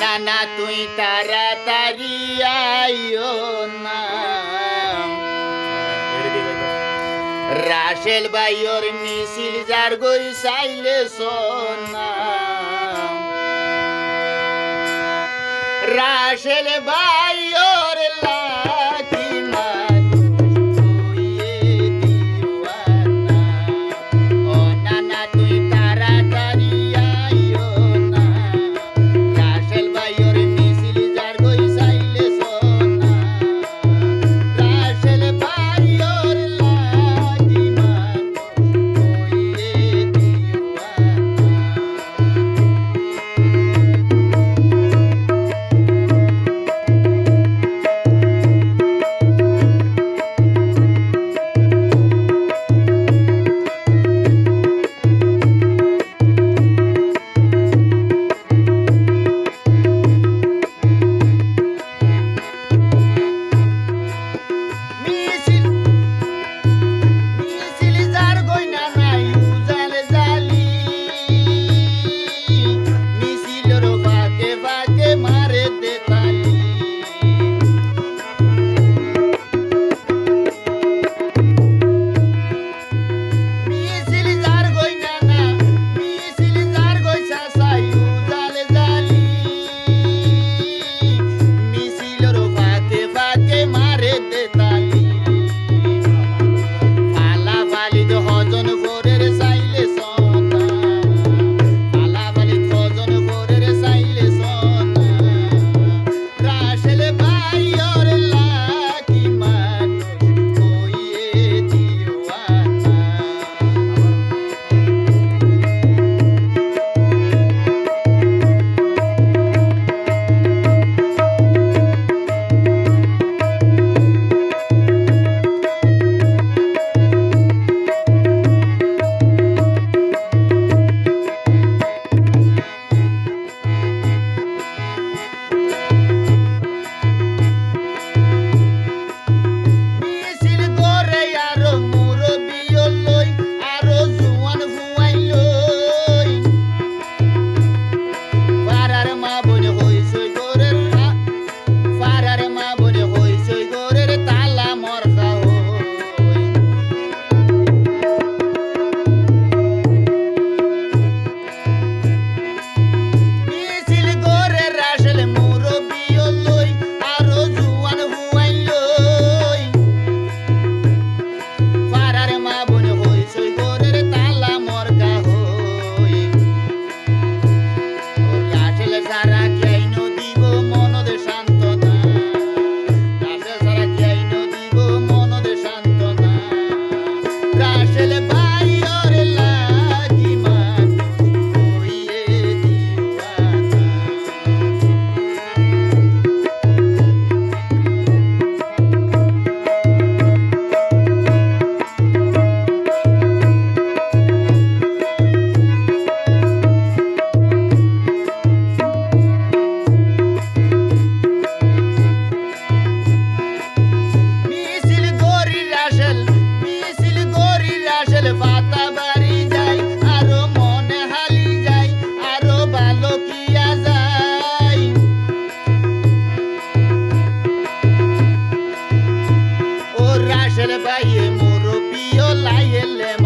নানা তুই তাড়াতাড়ি আইও না। রাশেল ভাইয়র মিছিল যার গই চাইলে সোনা। রাশেল ভাইয়র I am.